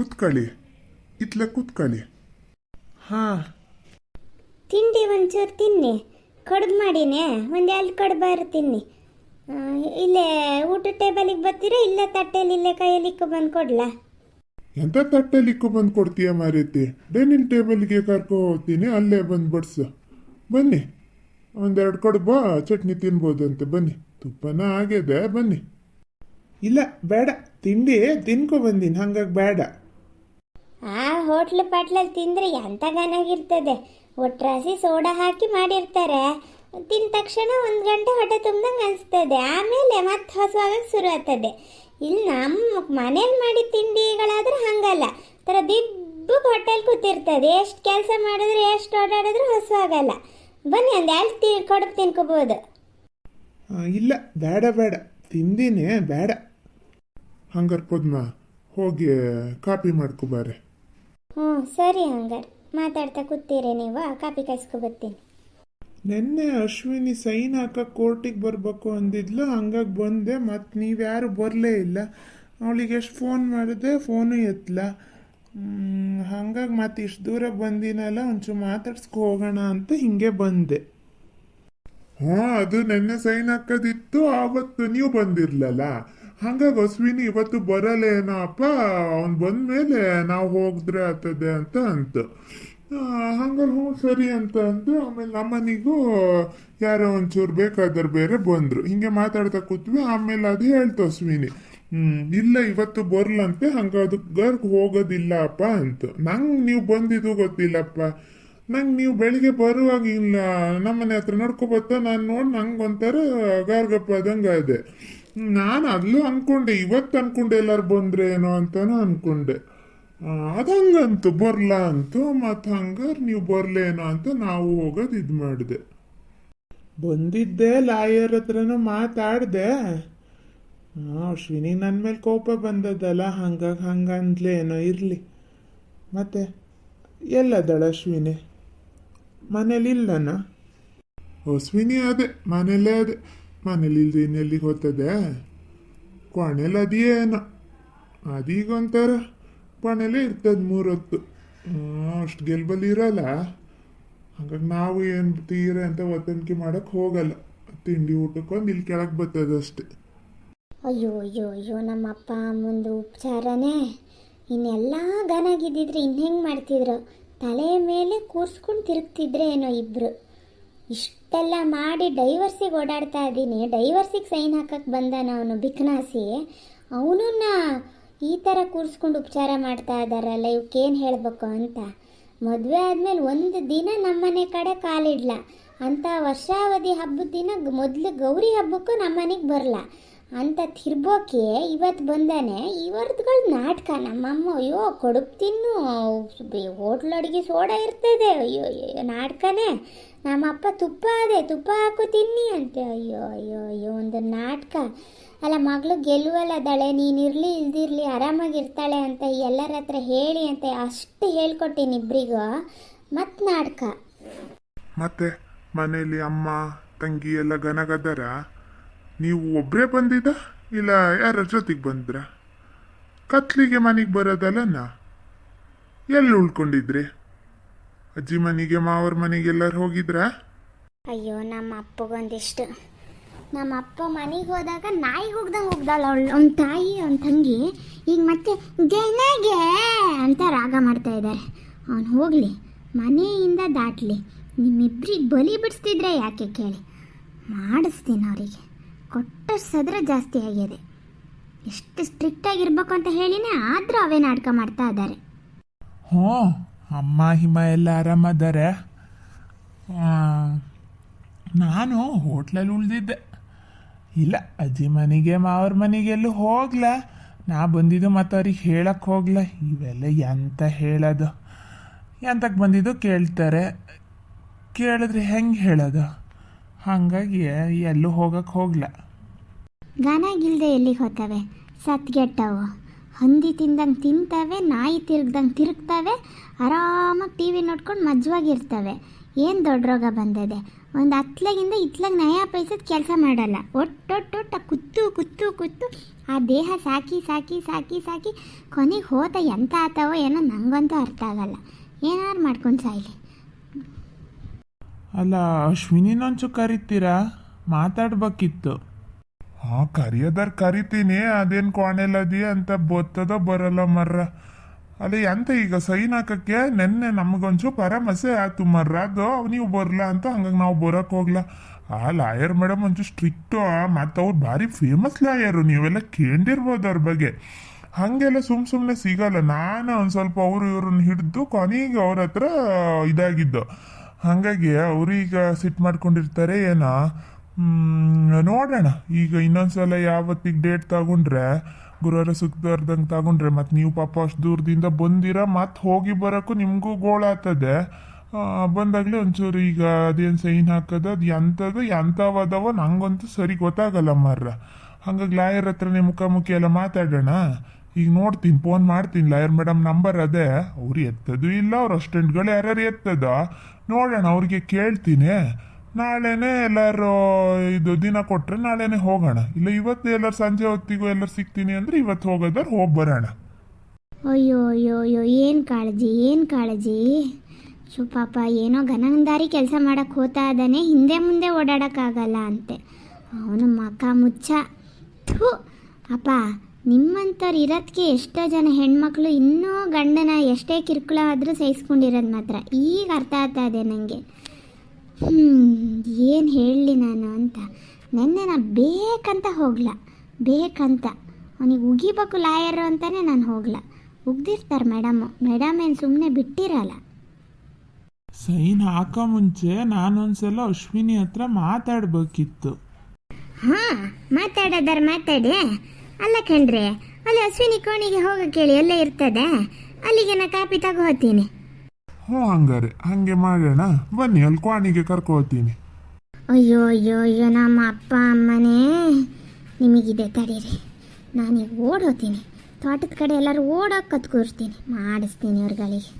ಕೂತ್ಕೊಳ್ಳಿ ಇತ್ಲೆ ಕೂತ್ಕೊಳ್ಳಿ ಹಾ. ತಿಂಡಿ ಒಂಚೂರು ತಿನ್ನಿ ಕಡ್ದು ಮಾಡಿನೇ ಒಂದು ಅಲ್ಲಿ ಕಡ್ಬಾರು ತಿನ್ನಿ. ಇಲ್ಲೇ ಊಟ ಟೇಬಲಿಗೆ ಬರ್ತೀರಾ ಇಲ್ಲ ತಟ್ಟೆಲಿ ಇಲ್ಲೇ ಕೈಯಲ್ಲಿ ಇಕ್ಕು ಬಂದು ಕೊಡ್ಲಾ? ಎಂತ ತಟ್ಟೆಲಿ ಇಕ್ಕು ಬಂದು ಕೊಡ್ತೀಯ ಮಾರೈತಿ? ಡೈನಿಂಗ್ ಟೇಬಲ್ಗೆ ಕರ್ಕೊ ಹೋಗ್ತೀನಿ ಅಲ್ಲೇ ಬಂದು ಬಡ್ಸು. ಬನ್ನಿ ಒಂದೆರಡು ಕಡುಬ ಚಟ್ನಿ ತಿನ್ಬೋದಂತೆ ಬನ್ನಿ. ತುಪ್ಪನ ಆಗಿದೆ ಬನ್ನಿ. ಇಲ್ಲ ಬೇಡ ತಿಂಡಿ ತಿನ್ಕೊ ಬಂದೀನಿ ಹಂಗಾಗಿ ಬೇಡ. ಹೋಟ್ಲು ಪಾಟ್ಲಲ್ಲಿ ತಿಂದರೆ ಎಂಥ ಗನಾಗಿರ್ತದೆ ಒಟ್ರಾಸಿ ಸೋಡಾ ಹಾಕಿ ಮಾಡಿರ್ತಾರೆ. ತಿಂದ ತಕ್ಷಣ ಒಂದು ಗಂಟೆ ಹೊಟ್ಟೆ ತುಂಬ್ದಂಗೆ ಅನಿಸ್ತದೆ. ಆಮೇಲೆ ಮತ್ತೆ ಹೊಸವಾಗಕ್ಕೆ ಶುರು ಆಗ್ತದೆ ಇಲ್ಲಿ ನಮ್ಮ ಮನೇಲಿ ಮಾಡಿದ ತಿಂಡಿಗಳಾದ್ರೆ ಹಂಗಲ್ಲ. ಥರ ದಿಬ್ಬು ಹೊಟ್ಟೆಲಿ ಕೂತಿರ್ತದೆ. ಎಷ್ಟು ಕೆಲಸ ಮಾಡಿದ್ರೆ, ಎಷ್ಟು ಓಡಾಡಿದ್ರೆ ಹೊಸವಾಗಲ್ಲ. ಬನ್ನಿ ಒಂದು ಎರಡು ತಿ ಕಡುಬು ತಿನ್ಕೋಬೋದು. ಇಲ್ಲ, ಬೇಡ ಬೇಡ. ತಿಂದಿನೇ ಬೇಡ. ಹಂಗಾರೆ ಪದ್ಮ ಹೋಗಿ ಕಾಪಿ ಮಾಡ್ಕೊಬಾರೆ ಹ್ಞೂ ಸರಿ ಹಂಗಾರೆ. ಮಾತಾಡ್ತಾ ಕೂತೀರಿ ನೀವು. ಕಾಪಿ ಕಾಯಿಸ್ಕೊ ಬರ್ತೀನಿ. ನಿನ್ನೆ ಅಶ್ವಿನಿ ಸೈನ್ ಹಾಕಕ್ಕೆ ಕೋರ್ಟಿಗೆ ಬರಬೇಕು ಅಂದಿದ್ಲು ಹಂಗಾಗಿ ಬಂದೆ ಮತ್ತು ನೀವ್ಯಾರು ಬರಲೇ ಇಲ್ಲ. ಅವಳಿಗೆ ಎಷ್ಟು ಫೋನ್ ಮಾಡಿದೆ ಫೋನು ಎತ್ತಲ ಹಂಗಾಗಿ ಮತ್ತೆ ಇಷ್ಟು ದೂರ ಬಂದಿನಲ್ಲ ಒಂಚೂರು ಮಾತಾಡ್ಸ್ಕೊ ಹೋಗೋಣ ಅಂತ ಹಿಂಗೆ ಬಂದೆ. ಹಾಂ ಅದು ನೆನ್ನೆ ಸೈನ್ ಹಾಕೋದಿತ್ತು ಆವತ್ತು ನೀವು ಬಂದಿರ್ಲಲ್ಲ. ಹಂಗಾಗಿ ಅಶ್ವಿನಿ ಇವತ್ತು ಬರಲೇನೋ ಅಪ್ಪ ಅವ್ನು ಬಂದ್ಮೇಲೆ ನಾವು ಹೋಗಿದ್ರೆ ಆಗ್ತದೆ ಅಂತ ಅಂತ. ಹಂಗಲ್ಲಿ ಹ್ಞೂ ಸರಿ ಅಂತ ಅಂದು ಆಮೇಲೆ ನಮ್ಮನಿಗೂ ಯಾರೋ ಒಂಚೂರು ಬೇಕಾದ್ರೆ ಬೇರೆ ಬಂದರು. ಹಿಂಗೆ ಮಾತಾಡ್ತಾ ಕೂತ್ವಿ. ಆಮೇಲೆ ಅದು ಹೇಳ್ತು ಅಶ್ವಿನಿ. ಇಲ್ಲ ಇವತ್ತು ಬರ್ಲಂತೆ ಹಂಗ ಹೋಗೋದಿಲ್ಲ ಅಪ್ಪ ಅಂತ. ನಂಗೆ ನೀವು ಬಂದಿದ್ದು ಗೊತ್ತಿಲ್ಲಪ್ಪ. ನಂಗೆ ನೀವು ಬೆಳಿಗ್ಗೆ ಬರುವಾಗ ಇಲ್ಲ. ನಮ್ಮನೆ ಹತ್ರ ನಡ್ಕೊಬತ್ತ ನಾನು ನೋಡಿ ನಂಗೆ ಒಂಥರ ಗಾರ್ಗಪ್ಪ ಆದಂಗೆ ಇದೆ ನಾನು ಅಲ್ಲೂ ಅನ್ಕೊಂಡೆ, ಇವತ್ತು ಅನ್ಕೊಂಡೆ ಎಲ್ಲಾರು ಬಂದ್ರೆ ಏನೋ ಅಂತಾನು ಅನ್ಕೊಂಡೆ. ಅದಂಗಂತು ಬರ್ಲ ಅಂತು, ಮತ್ತು ಹಂಗಾರೆ ನೀವು ಬರ್ಲೇನೋ ಅಂತ ನಾವು ಹೋಗೋದು ಇದು ಮಾಡಿದೆ. ಬಂದಿದ್ದೆ, ಲಾಯರ್ ಹತ್ರನೂ ಮಾತಾಡಿದೆ. ಅಶ್ವಿನಿ ನನ್ನ ಮೇಲೆ ಕೋಪ ಬಂದದಲ್ಲ ಹಂಗಾಗಿ ಹಂಗಂದ್ಲೇ ಏನೋ ಇರಲಿ. ಮತ್ತೆ, ಎಲ್ಲದಳ ಅಶ್ವಿನಿ? ಮನೇಲಿ ಇಲ್ಲನ ಅಶ್ವಿನಿ ಅದೇ, ಮನೇಲೇ ಅದೇ. ಮನೇಲಿ ಇನ್ನೆಲ್ಲಿ ಇನ್ನೆಲ್ಲಿಗೆ ಹೋಗ್ತದೆ ಕೊನೆಯಲ್ಲಿ ಅದೇನೋ ಅದೀಗ ಒಂಥರ ಕೊನೆಲೇ ಇರ್ತದೆ ಮೂರೊತ್ತು. ಅಷ್ಟು ಗೆಲ್ಬಲ್ಲಿ ಇರಲ್ಲ ಹಾಗಾಗಿ ನಾವು ಏನು ತೀರ ಅಂತ ಒತ್ತನಿಕೆ ಮಾಡಕ್ಕೆ ಹೋಗಲ್ಲ. ತಿಂಡಿ ಊಟಕ್ಕೊಂದು ಇಲ್ಲಿ ಕೆಳಗೆ ಬರ್ತದೆ ಅಷ್ಟೇ ಅಯ್ಯೋ ಅಯ್ಯೋ ಅಯ್ಯೋ ನಮ್ಮ ಅಪ್ಪ ಅಮ್ಮಂದು ಉಪಚಾರನೇ. ಇನ್ನೆಲ್ಲ ಗನಾಗಿದ್ದಿದ್ರೆ ಇನ್ನು ಹೆಂಗೆ ಮಾಡ್ತಿದ್ರು? ತಲೆ ಮೇಲೆ ಕೂರ್ಸ್ಕೊಂಡು ತಿರುಗ್ತಿದ್ರೆ ಏನೋ ಇಬ್ಬರು ಇಷ್ಟೆಲ್ಲ ಮಾಡಿ ಡೈವರ್ಸಿಗೆ ಓಡಾಡ್ತಾ ಇದ್ದೀನಿ. ಡೈವರ್ಸಿಗೆ ಸೈನ್ ಹಾಕಕ್ಕೆ ಬಂದಾನ ಅವನು ಬಿಕ್ನಾಸಿ ಅವನನ್ನ ಈ ಥರ ಕೂರಿಸ್ಕೊಂಡು ಉಪಚಾರ ಮಾಡ್ತಾ ಇದ್ದಾರಲ್ಲ ಇವಕ್ಕೇನು ಹೇಳಬೇಕು ಅಂತ. ಮದುವೆ ಆದಮೇಲೆ ಒಂದು ದಿನ ನಮ್ಮನೆ ಕಡೆ ಕಾಲಿಡ್ಲ. ಅಂಥ ವರ್ಷಾವಧಿ ಹಬ್ಬದ ದಿನ ಮೊದಲು ಗೌರಿ ಹಬ್ಬಕ್ಕೂ ನಮ್ಮನೆಗೆ ಬರಲ್ಲ ಅಂತ ತಿರ್ಬೋಕೆ ಇವತ್ತು ಬಂದಾನೆ. ಇವರ್ದುಗಳು ನಾಟಕ, ನಮ್ಮಮ್ಮ, ಅಯ್ಯೋ ಕಡುಬು ತಿನ್ನು ಹೋಟ್ಲ್ ಅಡುಗೆ ಸೋಡಾ ಇರ್ತದೆ. ಅಯ್ಯೋ ಅಯ್ಯೋ, ನಾಟಕನೇ. ನಮ್ಮಪ್ಪ ತುಪ್ಪ ಅದೇ, ತುಪ್ಪ ಹಾಕು, ತಿನ್ನಿ ಅಂತೆ. ಅಯ್ಯೋ ಅಯ್ಯೋ ಅಯ್ಯೋ, ಒಂದು ನಾಟಕ. ಅಲ್ಲ, ಮಗಳು ಗೆಲ್ಲುವಲ್ಲ ದಳೆ, ನೀನು ಇರಲಿ, ಇಲ್ದಿರಲಿ ಆರಾಮಾಗಿರ್ತಾಳೆ ಅಂತ ಎಲ್ಲರ ಹತ್ರ ಹೇಳಿ ಅಂತ ಅಷ್ಟು ಹೇಳ್ಕೊಟ್ಟಿನಿ ಇಬ್ಬರಿಗೂ ಮತ್ತೆ ನಾಟಕ. ಮತ್ತೆ ಮನೆಯಲ್ಲಿ ಅಮ್ಮ, ತಂಗಿ ಎಲ್ಲ ಗನಗದರ ನೀವು ಒಬ್ಬರೇ ಬಂದಿದ್ದ ಇಲ್ಲ ಯಾರ ಜೊತೆಗೆ ಬಂದ್ರ? ಕತ್ಲಿಗೆ ಮನೆಗೆ ಬರೋದಲ್ಲನ? ಎಲ್ಲಿ ಉಳ್ಕೊಂಡಿದ್ರಿ? ಅಜ್ಜಿ ಮನೆಗೆ ಮಾವರ ಮನೆಗೆ ಎಲ್ಲರೂ ಹೋಗಿದ್ರ? ಅಯ್ಯೋ ನಮ್ಮ ಅಪ್ಪಗೊಂದಿಷ್ಟು. ನಮ್ಮ ಅಪ್ಪ ಮನೆಗೆ ಹೋದಾಗ ನಾಯಿ ಹೋಗ್ದಂಗೆ ಹೋಗ್ದಾಳ ಅವಳು ಅವ್ನ ತಾಯಿ ಅವ್ನ ತಂಗಿ. ಈಗ ಮತ್ತೆ ಜನಗೆ ಅಂತ ರಾಗ ಮಾಡ್ತಾ ಇದ್ದಾರೆ ಅವನು ಹೋಗಲಿ ಮನೆಯಿಂದ ದಾಟಲಿ. ನಿಮ್ಮಿಬ್ರಿಗೆ ಬಲಿ ಬಿಡಿಸ್ತಿದ್ರೆ ಯಾಕೆ ಕೇಳಿ. ಮಾಡಿಸ್ತೀನಿ ಅವರಿಗೆ. ಕೊಟ್ಟ ಸದ್ರ ಜಾಸ್ತಿ ಆಗಿದೆ ಎಷ್ಟು ಸ್ಟ್ರಿಕ್ಟಾಗಿರ್ಬೇಕು ಅಂತ ಹೇಳಿನೇ ಆದರೂ ಅವೇ ನಾಟಕ ಮಾಡ್ತಾ ಇದ್ದಾರೆ ಹ್ಞೂ ಅಮ್ಮ ಹಿಮ ಎಲ್ಲ ಆರಾಮದ್ದಾರೆ ಆ, ನಾನು ಹೋಟ್ಲಲ್ಲಿ ಉಳ್ದಿದ್ದೆ. ಇಲ್ಲ ಅಜ್ಜಿ ಮನೆಗೆ ಮಾವ್ರ ಮನೆಗೆಲ್ಲೂ ಹೋಗ್ಲ. ನಾ ಬಂದಿದ್ದು ಮತ್ತು ಅವ್ರಿಗೆ ಹೇಳಕ್ಕೆ ಹೋಗ್ಲ. ಇವೆಲ್ಲ ಎಂತ ಹೇಳೋದು? ಎಂತಕ್ಕೆ ಬಂದಿದ್ದು ಕೇಳ್ತಾರೆ. ಕೇಳಿದ್ರೆ ಹೆಂಗೆ ಹೇಳೋದು? ಹಾಗಾಗಿ ಎಲ್ಲೂ ಹೋಗಕ್ಕೆ ಹೋಗ್ಲ. ಗಾನಾಗಿಲ್ದೆ ಎಲ್ಲಿಗೆ ಹೋಗ್ತವೆ? ಸತ್ಗೆಟ್ಟವು. ಹಂದಿ ತಿಂದಂಗೆ ತಿಂತವೆ, ನಾಯಿ ತಿರುಗ್ದಂಗೆ ತಿರುಗ್ತವೆ, ಆರಾಮಾಗಿ ಟಿ ವಿ ನೋಡ್ಕೊಂಡು ಮಜ್ವಾಗಿರ್ತವೆ ಏನು ದೊಡ್ಡ ರೋಗ ಬಂದಿದೆ? ಒಂದು ಹತ್ಲಗಿಂದ ಇತ್ಲಾಗ ನಯ ಪೈಸದ ಕೆಲಸ ಮಾಡಲ್ಲ. ಒಟ್ಟೊಟ್ಟೊಟ್ಟ ಕುತ್ತು ಕುತ್ತು ಕುತ್ತು ಆ ದೇಹ ಸಾಕಿ ಸಾಕಿ ಸಾಕಿ ಸಾಕಿ ಕೊನೆಗೆ ಹೋದ ಎಂಥ ಆತವೋ ಏನೋ ನನಗಂತೂ ಅರ್ಥ ಆಗಲ್ಲ. ಏನಾರು ಮಾಡ್ಕೊಂಡು ಸಾಯ್ಲಿ. ಅಲ್ಲ ಅಶ್ವಿನಿನೊಂಚು ಕರಿತೀರಾ? ಮಾತಾಡ್ಬೇಕಿತ್ತು. ಹಾ ಕರಿಯೋದಾರ್ ಕರಿತೀನಿ, ಅದೇನ್ ಕೋಣೆಲದಿ ಅಂತ ಬೊತ್ತದ ಬರಲ್ಲ ಮರ್ರ. ಅಲ್ಲ ಎಂತ ಈಗ ಸೈನ್ ಹಾಕಕ್ಕೆ ನೆನ್ನೆ ನಮಗೊಂಚು ಪರಮಸೆ ಆಯ್ತು ಮರ್ರ. ಅದು, ನೀವು ಬರಲ್ಲ ಅಂತ ಹಂಗಾಗಿ ನಾವು ಬರಕ್ ಹೋಗ್ಲಾ. ಆ ಲಾಯರ್ ಮೇಡಮ್ ಒಂಚೂರು ಸ್ಟ್ರಿಕ್ಟು ಮತ್ತು ಅವ್ರು ಭಾರಿ ಫೇಮಸ್ ಲಾಯರು, ನೀವೆಲ್ಲ ಕೇಳಿರ್ಬೋದು ಅವ್ರ ಬಗ್ಗೆ. ಹಾಗೆಲ್ಲ ಸುಮ್ ಸುಮ್ಮನೆ ಸಿಗಲ್ಲ. ನಾನು ಒಂದು ಸ್ವಲ್ಪ ಅವರು ಇವ್ರನ್ನ ಹಿಡಿದು ಕೊನೆಗೆ ಅವ್ರ ಹತ್ರ ಇದಾಗಿದ್ದು. ಹಾಗಾಗಿ ಅವ್ರೀಗ ಸಿಟ್ ಮಾಡ್ಕೊಂಡಿರ್ತಾರೆ, ಏನೋ? ನೋಡೋಣ. ಈಗ ಇನ್ನೊಂದ್ಸಲ ಯಾವತ್ತಿಗೆ ಡೇಟ್ ತಗೊಂಡ್ರೆ, ಗುರುವಾರ ಸುಗ್ದಾರ್ದಂಗೆ ತಗೊಂಡ್ರೆ ಮತ್ತೆ ನೀವು ಪಾಪ ಅಷ್ಟು ದೂರದಿಂದ ಬಂದಿರ ಮತ್ತೆ ಹೋಗಿ ಬರೋಕ್ಕೂ ನಿಮಗೂ ಗೋಳಾಗ್ತದೆ ಬಂದಾಗಲೇ ಒಂಚೂರು ಈಗ ಅದೇನು ಸೈನ್ ಹಾಕೋದು, ಅದು ಎಂಥದ್ದು ಎಂಥವದವ ನಂಗಂತೂ ಸರಿ ಗೊತ್ತಾಗಲ್ಲ ಮಾರ್ರ. ಹಂಗಾಗಿ ಲಾಯರ್ ಹತ್ರನೇ ಮುಖಾಮುಖಿ ಎಲ್ಲ ಮಾತಾಡೋಣ. ಈಗ ನೋಡ್ತೀನಿ, ಫೋನ್ ಮಾಡ್ತೀನಿ. ಲಾಯರ್ ಮೇಡಮ್ ನಂಬರ್ ಅದೇ. ಅವ್ರು ಎತ್ತದೂ ಇಲ್ಲ, ಅವ್ರ ಅಸ್ಟೆಂಟ್ಗಳು ಯಾರ್ಯಾರು ಎತ್ತದ? ನೋಡೋಣ, ಅವ್ರಿಗೆ ಕೇಳ್ತೀನಿ. ನಾಳೆನೇ ಎಲ್ಲರೂ ಇದು ದಿನ ಕೊಟ್ರೆ ನಾಳೆನೇ ಹೋಗೋಣ. ಇಲ್ಲ ಇವತ್ತು ಎಲ್ಲರೂ ಸಂಜೆ ಹೊತ್ತಿಗೂ ಎಲ್ಲರೂ ಸಿಗ್ತೀನಿ ಅಂದ್ರೆ ಇವತ್ತು ಹೋಗೋದಾದ್ರೆ ಹೋಗಿ ಬರೋಣ. ಅಯ್ಯೋ ಅಯ್ಯೋ ಅಯ್ಯೋ, ಏನು ಕಾಳಜಿ ಏನು ಕಾಳಜಿ? ಶು ಪಾಪ, ಏನೋ ಘನಂದಾರಿ ಕೆಲಸ ಮಾಡಕ್ಕೆ ಹೋತಾ ಇದ್ದಾನೆ, ಹಿಂದೆ ಮುಂದೆ ಓಡಾಡೋಕ್ಕಾಗಲ್ಲ ಅಂತೆ. ಅವನು ಮಕ ಮುಚ್ಚ. ಥೂ, ಅಪ್ಪ, ನಿಮ್ಮಂಥವ್ರು ಇರೋದಕ್ಕೆ ಎಷ್ಟೋ ಜನ ಹೆಣ್ಮಕ್ಳು ಇನ್ನೂ ಗಂಡನ ಎಷ್ಟೇ ಕಿರುಕುಳ ಆದರೂ ಸಹಿಸ್ಕೊಂಡಿರೋದು ಮಾತ್ರ. ಈಗ ಅರ್ಥ ಆಗ್ತಾ ಇದೆ ನನಗೆ ಹ್ಞೂ ಏನು ಹೇಳಲಿ ನಾನು ಅಂತ. ನೆನ್ನೆ ನಾ ಬೇಕಂತ ಹೋಗ್ಲ. ಬೇಕಂತ. ಅವನಿಗೆ ಉಗಿಬೇಕು ಲಾಯರು ಅಂತಾನೆ ನಾನು ಹೋಗ್ಲ. ಉಗ್ದಿರ್ತಾರೆ ಮೇಡಮು. ಮೇಡಮ್ ಏನು ಸುಮ್ಮನೆ ಬಿಟ್ಟಿರಲ್ಲ. ಸೈನ್ ಹಾಕೋ ಮುಂಚೆ ನಾನೊಂದ್ಸಲ ಅಶ್ವಿನಿ ಹತ್ರ ಮಾತಾಡ್ಬೇಕಿತ್ತು. ಹಾಂ ಮಾತಾಡೋದಾರ ಮಾತಾಡಿ. ಅಲ್ಲ ಕಣ್ರಿ ಅಲ್ಲಿ ಅಶ್ವಿನಿ ಕೋಣಿಗೆ ಹೋಗಕ್ಕೆ ಹೇಳಿ ಎಲ್ಲ ಇರ್ತದೆ? ಅಲ್ಲಿಗೆ ನಾ ಕಾಪಿ ತಗೋ ಹೋಗ್ತೀನಿ ಹ್ಞೂ ಹಂಗಾರೆ. ಹಂಗೆ ಮಾಡೋಣ ಬನ್ನಿ, ಅಲ್ಲಿ ಕ್ವಾಣಿಗೆ ಕರ್ಕೋತೀನಿ ಅಯ್ಯೋ ಅಯ್ಯೋ ಅಯ್ಯೋ, ನಮ್ಮ ಅಪ್ಪ ಅಮ್ಮನೇ. ನಿಮಗಿದೆ ತಡೀರಿ. ನಾನೀಗ ಓಡೋತೀನಿ ತೋಟದ ಕಡೆ ಎಲ್ಲರೂ ಓಡೋಕೆ ಕತ್ಕೂರ್ತೀನಿ ಮಾಡಿಸ್ತೀನಿ ಅವ್ರುಗಳಿಗೆ